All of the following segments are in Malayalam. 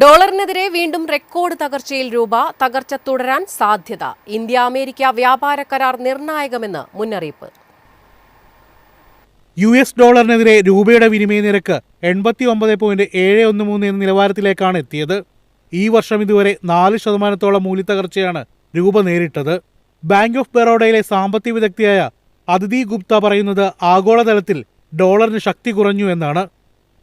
ഡോളറിനെതിരെ വീണ്ടും റെക്കോർഡ് തകർച്ചയിൽ രൂപ തകർച്ച തുടരാൻ സാധ്യത. ഇന്ത്യ അമേരിക്ക വ്യാപാര കരാർ നിർണായകമെന്ന് മുന്നറിയിപ്പ്. യു എസ് ഡോളറിനെതിരെ രൂപയുടെ വിനിമയ നിരക്ക് എൺപത്തി ഒമ്പത് പോയിന്റ് ഏഴ് ഒന്ന് മൂന്ന് എന്ന നിലവാരത്തിലേക്കാണ് എത്തിയത്. ഈ വർഷം ഇതുവരെ നാല് ശതമാനത്തോളം മൂല്യത്തകർച്ചയാണ് രൂപ നേരിട്ടത്. ബാങ്ക് ഓഫ് ബറോഡയിലെ സാമ്പത്തിക വിദഗ്ധയായ അതിഥി ഗുപ്ത പറയുന്നത് ആഗോളതലത്തിൽ ഡോളറിന് ശക്തി കുറഞ്ഞു എന്നാണ്.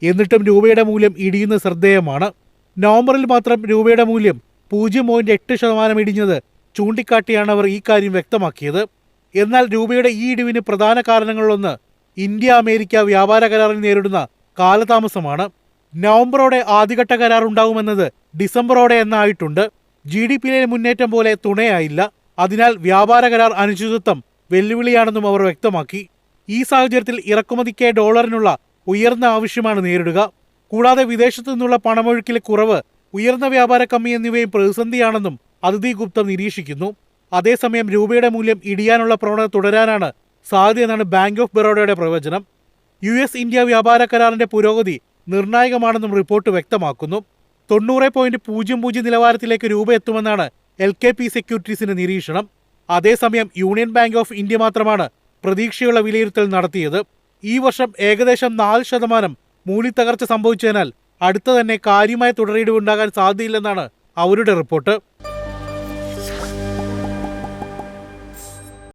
എന്നിട്ടും രൂപയുടെ മൂല്യം ഇടിയുന്ന ശ്രദ്ധേയമാണ്. നവംബറിൽ മാത്രം രൂപയുടെ മൂല്യം പൂജ്യം പോയിന്റ് എട്ട് ശതമാനം ഇടിഞ്ഞത് ചൂണ്ടിക്കാട്ടിയാണ് അവർ ഈ കാര്യം വ്യക്തമാക്കിയത്. എന്നാൽ രൂപയുടെ ഈ ഇടിവിന് പ്രധാന കാരണങ്ങളിലൊന്ന് ഇന്ത്യ അമേരിക്ക വ്യാപാര കരാറിൽ നേരിടുന്ന കാലതാമസമാണ്. നവംബറോടെ ആദ്യഘട്ട കരാർ ഉണ്ടാകുമെന്നത് ഡിസംബറോടെ എന്നായിട്ടുണ്ട്. ജി ഡി പിയിലെ മുന്നേറ്റം പോലെ തുണയായില്ല. അതിനാൽ വ്യാപാര കരാർ അനിശ്ചിതത്വം വെല്ലുവിളിയാണെന്നും അവർ വ്യക്തമാക്കി. ഈ സാഹചര്യത്തിൽ ഇറക്കുമതിക്ക് ഡോളറിനുള്ള ഉയർന്ന ആവശ്യമാണ് നേരിടുക. കൂടാതെ വിദേശത്തു നിന്നുള്ള പണമൊഴുക്കിലെ കുറവ് ഉയർന്ന വ്യാപാര കമ്മി എന്നിവയും പ്രതിസന്ധിയാണെന്നും അതിഥി ഗുപ്ത നിരീക്ഷിക്കുന്നു. അതേസമയം രൂപയുടെ മൂല്യം ഇടിയാനുള്ള പ്രവണത തുടരാനാണ് സാധ്യതയെന്നാണ് ബാങ്ക് ഓഫ് ബറോഡയുടെ പ്രവചനം. യു എസ് ഇന്ത്യ വ്യാപാര കരാറിന്റെ പുരോഗതി നിർണായകമാണെന്നും റിപ്പോർട്ട് വ്യക്തമാക്കുന്നു. തൊണ്ണൂറ് പോയിന്റ് പൂജ്യം പൂജ്യം നിലവാരത്തിലേക്ക് രൂപ എത്തുമെന്നാണ് എൽ കെ പി സെക്യൂരിറ്റീസിന്റെ നിരീക്ഷണം. അതേസമയം യൂണിയൻ ബാങ്ക് ഓഫ് ഇന്ത്യ മാത്രമാണ് പ്രതീക്ഷയുള്ള വിലയിരുത്തൽ നടത്തിയത്. ഈ വർഷം ഏകദേശം നാല് ശതമാനം മൂല്യത്തകർച്ച സംഭവിച്ചതിനാൽ അടുത്ത തന്നെ കാര്യമായ തുടരയിടുണ്ടാകാൻ സാധ്യതയില്ലെന്നാണ് അവരുടെ റിപ്പോർട്ട്.